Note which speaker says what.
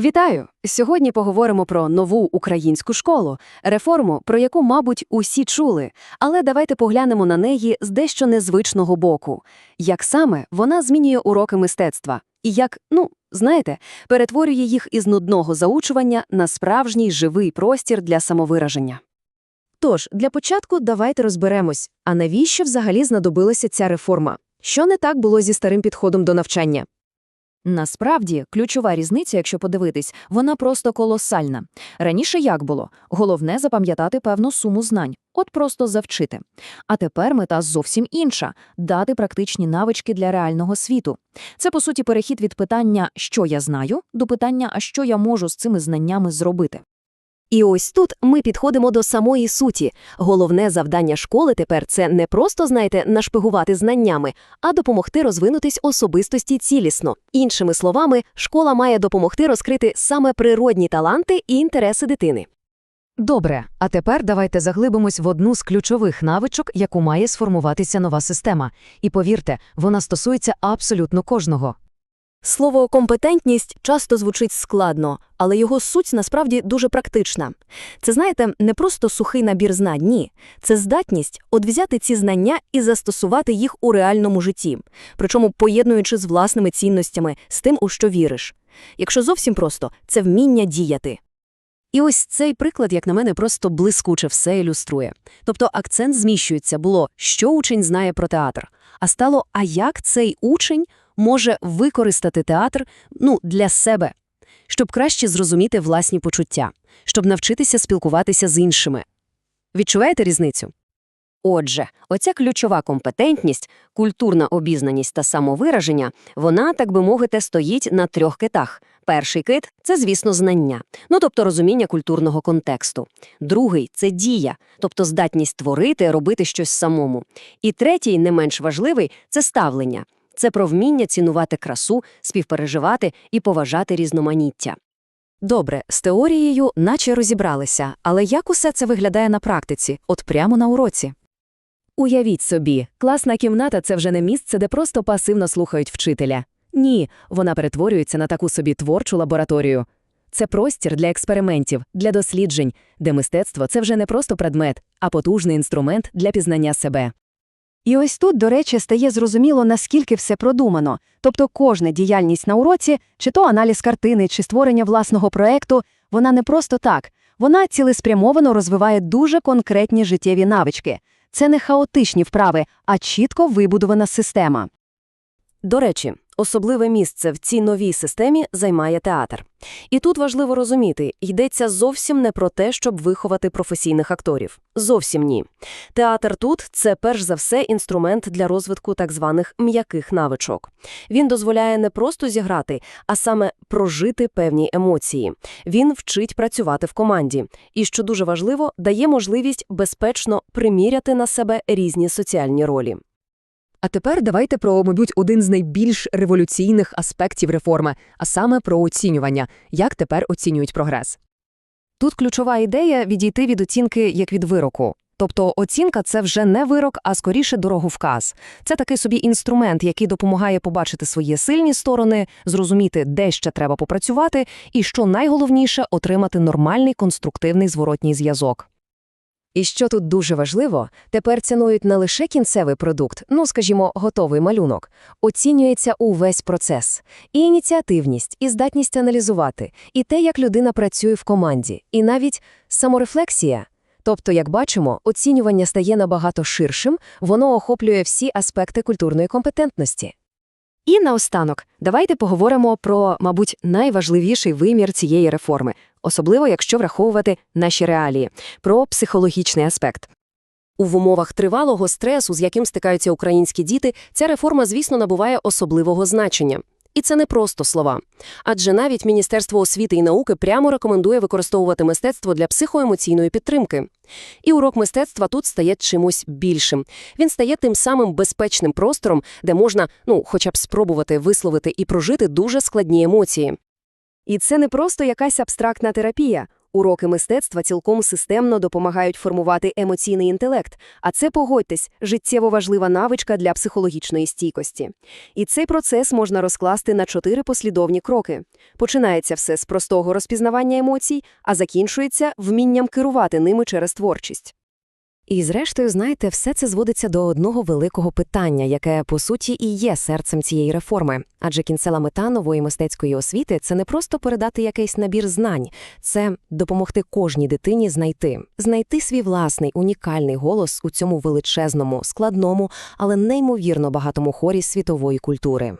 Speaker 1: Вітаю! Сьогодні поговоримо про нову українську школу, реформу, про яку, мабуть, усі чули, але давайте поглянемо на неї з дещо незвичного боку. Як саме вона змінює уроки мистецтва і як, ну, знаєте, перетворює їх із нудного заучування на справжній живий простір для самовираження.
Speaker 2: Тож, для початку давайте розберемось, а навіщо взагалі знадобилася ця реформа? Що не так було зі старим підходом до навчання?
Speaker 3: Насправді, ключова різниця, якщо подивитись, вона просто колосальна. Раніше як було? Головне запам'ятати певну суму знань, от просто завчити. А тепер мета зовсім інша дати практичні навички для реального світу. Це, по суті, перехід від питання, що я знаю, до питання, а що я можу з цими знаннями зробити.
Speaker 2: І ось тут ми підходимо до самої суті. Головне завдання школи тепер це не просто, знаєте, нашпигувати знаннями, а допомогти розвинутись особистості цілісно. Іншими словами, школа має допомогти розкрити саме природні таланти і інтереси дитини.
Speaker 4: Добре, а тепер давайте заглибимось в одну з ключових навичок, яку має сформуватися нова система. І повірте, вона стосується абсолютно кожного.
Speaker 2: Слово компетентність часто звучить складно, але його суть насправді дуже практична. Це, знаєте, не просто сухий набір знань, ні. Це здатність от взяти ці знання і застосувати їх у реальному житті, причому поєднуючи з власними цінностями, з тим, у що віриш. Якщо зовсім просто, це вміння діяти.
Speaker 1: І ось цей приклад, як на мене, просто блискуче все ілюструє. Тобто акцент зміщується було, що учень знає про театр, а стало, а як цей учень може використати театр ну, для себе, щоб краще зрозуміти власні почуття, щоб навчитися спілкуватися з іншими. Відчуваєте різницю? Отже, оця ключова компетентність, культурна обізнаність та самовираження, вона, так би мовити, стоїть на трьох китах. Перший кит – це, звісно, знання, ну тобто розуміння культурного контексту. Другий – це дія, тобто здатність творити, робити щось самому. І третій, не менш важливий – це ставлення. Це про вміння цінувати красу, співпереживати і поважати різноманіття.
Speaker 4: Добре, з теорією наче розібралися, але як усе це виглядає на практиці, от прямо на уроці?
Speaker 2: Уявіть собі, класна кімната – це вже не місце, де просто пасивно слухають вчителя. Ні, вона перетворюється на таку собі творчу лабораторію. Це простір для експериментів, для досліджень, де мистецтво – це вже не просто предмет, а потужний інструмент для пізнання себе.
Speaker 1: І ось тут, до речі, стає зрозуміло, наскільки все продумано. Тобто кожна діяльність на уроці, чи то аналіз картини, чи створення власного проекту, вона не просто так. Вона цілеспрямовано розвиває дуже конкретні життєві навички. Це не хаотичні вправи, а чітко вибудована система.
Speaker 2: До речі, особливе місце в цій новій системі займає театр. І тут важливо розуміти, йдеться зовсім не про те, щоб виховати професійних акторів. Зовсім ні. Театр тут – це перш за все інструмент для розвитку так званих м'яких навичок. Він дозволяє не просто зіграти, а саме прожити певні емоції. Він вчить працювати в команді. І, що дуже важливо, дає можливість безпечно приміряти на себе різні соціальні ролі.
Speaker 5: А тепер давайте про, мабуть, один з найбільш революційних аспектів реформи, а саме про оцінювання. Як тепер оцінюють прогрес?
Speaker 1: Тут ключова ідея відійти від оцінки як від вироку. Тобто оцінка це вже не вирок, а скоріше дороговказ. Це такий собі інструмент, який допомагає побачити свої сильні сторони, зрозуміти, де ще треба попрацювати, і що найголовніше отримати нормальний конструктивний зворотній зв'язок.
Speaker 2: І що тут дуже важливо, тепер цінують не лише кінцевий продукт, ну, скажімо, готовий малюнок. Оцінюється увесь процес. І ініціативність, і здатність аналізувати, і те, як людина працює в команді, і навіть саморефлексія. Тобто, як бачимо, оцінювання стає набагато ширшим, воно охоплює всі аспекти культурної компетентності.
Speaker 1: І наостанок, давайте поговоримо про, мабуть, найважливіший вимір цієї реформи, особливо якщо враховувати наші реалії, про психологічний аспект. У умовах тривалого стресу, з яким стикаються українські діти, ця реформа, звісно, набуває особливого значення. І це не просто слова. Адже навіть Міністерство освіти і науки прямо рекомендує використовувати мистецтво для психоемоційної підтримки. І урок мистецтва тут стає чимось більшим. Він стає тим самим безпечним простором, де можна, ну, хоча б спробувати висловити і прожити дуже складні емоції.
Speaker 2: І це не просто якась абстрактна терапія. Уроки мистецтва цілком системно допомагають формувати емоційний інтелект, а це, погодьтесь, життєво важлива навичка для психологічної стійкості. І цей процес можна розкласти на чотири послідовні кроки. Починається все з простого розпізнавання емоцій, а закінчується вмінням керувати ними через творчість.
Speaker 1: І зрештою, знаєте, все це зводиться до одного великого питання, яке, по суті, і є серцем цієї реформи. Адже кінцева мета нової мистецької освіти – це не просто передати якийсь набір знань, це допомогти кожній дитині знайти, знайти свій власний унікальний голос у цьому величезному, складному, але неймовірно багатому хорі світової культури.